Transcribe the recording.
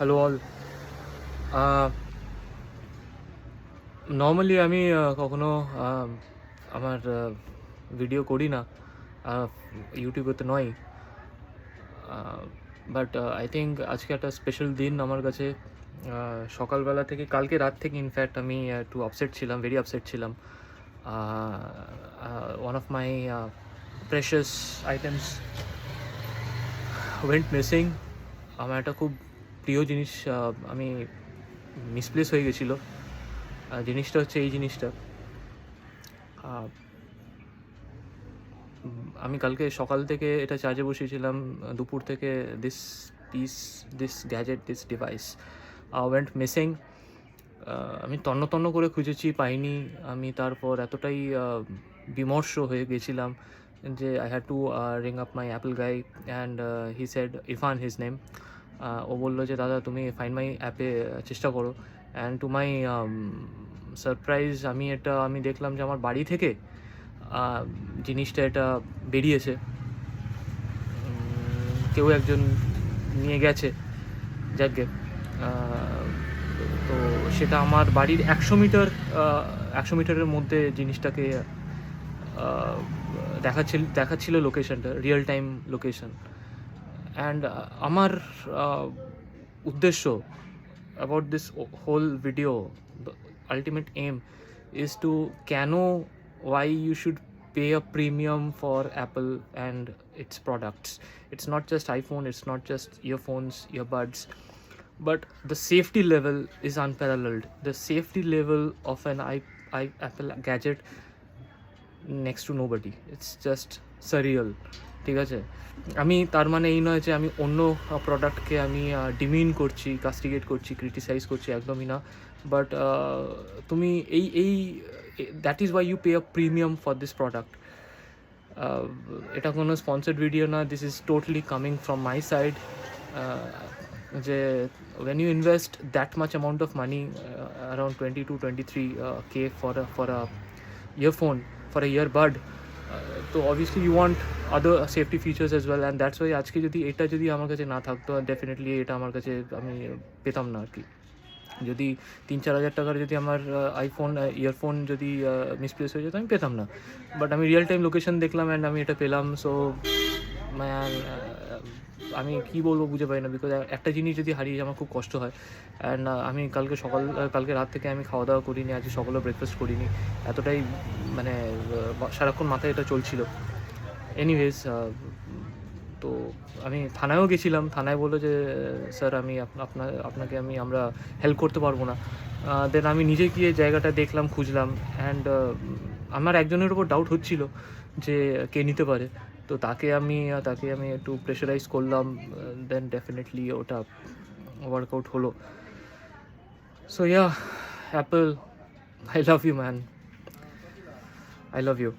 Hello all normally আমি আহ, কখনো আমার ভিডিও করি না ইউটিউবে তো নয়। বাট আই থিঙ্ক আজকে একটা স্পেশাল দিন আমার কাছে। সকালবেলা থেকে কালকে রাত থেকে ইনফ্যাক্ট আমি একটু আপসেট ছিলাম ভেরি আপসেট ছিলাম। One of my precious items went missing আমার একটা খুব প্রিয় জিনিস আমি মিসপ্লেস হয়ে গেছিল। জিনিসটা হচ্ছে এই জিনিসটা। আমি কালকে সকাল থেকে এটা চার্জে বসিয়েছিলাম, দুপুর থেকে this piece this gadget this device went missing আমি তন্ন তন্ন করে খুঁজেছি, পাইনি। আমি তারপর এতটাই বিমর্ষ হয়ে গেছিলাম যে I had to ring up my Apple guy and he said Irfan his name ও বলল যে, দাদা, তুমি ফাইন মাই অ্যাপে চেষ্টা করো। অ্যান্ড টু মাই সারপ্রাইজ আমি এটা, আমি দেখলাম যে, আমার বাড়ি থেকে জিনিসটা এটা বেরিয়েছে। কেউ একজন নিয়ে গেছে, যাকে। তো সেটা আমার বাড়ির একশো মিটার একশো মিটারের মধ্যে জিনিসটাকে দেখাচ্ছিল দেখাচ্ছিল লোকেশনটা রিয়েল টাইম লোকেশন অ্যান্ড আমার আহ, উদ্দেশ্য about this whole video ultimate aim is to কেন why you should pay a premium for apple and its products it's not just iphone it's not just earphones earbuds but the safety level is unparalleled the safety level of an I, I, apple gadget next to nobody it's just surreal ঠিক আছে? আমি তার মানে এই নয় যে আমি অন্য প্রোডাক্টকে আমি ডিমিন করছি কাস্টিগেট করছি ক্রিটিসাইজ করছি একদমই না। বাট তুমি এই এই that is why you pay a premium for this product এটা কোনো স্পন্সার্ড ভিডিও না this is totally coming from my side যে when you that much amount of money uh, around 20 to 23 uh, k for a for a earphone for a তো obviously you want other safety features as well and that's why আজকে যদি এটা যদি আমার কাছে না থাকতো ডেফিনেটলি এটা আমার কাছে আমি পেতাম না আর কি যদি তিন চার হাজার টাকার যদি আমার আইফোন ইয়ারফোন যদি মিসপ্লেস হয়ে যেত, আমি পেতাম না। বাট আমি রিয়েল টাইম লোকেশন দেখলাম অ্যান্ড আমি এটা পেলাম সো আমি কি বলব বুঝে পাই না বিকজ একটা জিনিস যদি হারিয়ে যায়, আমার খুব কষ্ট হয়। অ্যান্ড আমি কালকে সকাল কালকে রাত থেকে আমি খাওয়া দাওয়া করিনি, আজকে সকালে ব্রেকফাস্ট করিনি। এতটাই মানে সারাক্ষণ মাথায় এটা চলছিল। এনিওয়েজ তো আমি থানায়ও গেছিলাম, থানায় বলল যে স্যার আমি আপনার আপনাকে আমি, আমরা হেল্প করতে পারব না। দেন আমি নিজে গিয়ে জায়গাটা দেখলাম, খুঁজলাম অ্যান্ড আমার একজনের উপর ডাউট হচ্ছিল যে কে নিতে পারে। তো তাকে আমি তাকে আমি একটু প্রেশারাইজ করলাম দেন ডেফিনেটলি ওটা ওয়ার্কআউট হলো। So yeah Apple I love you man I love you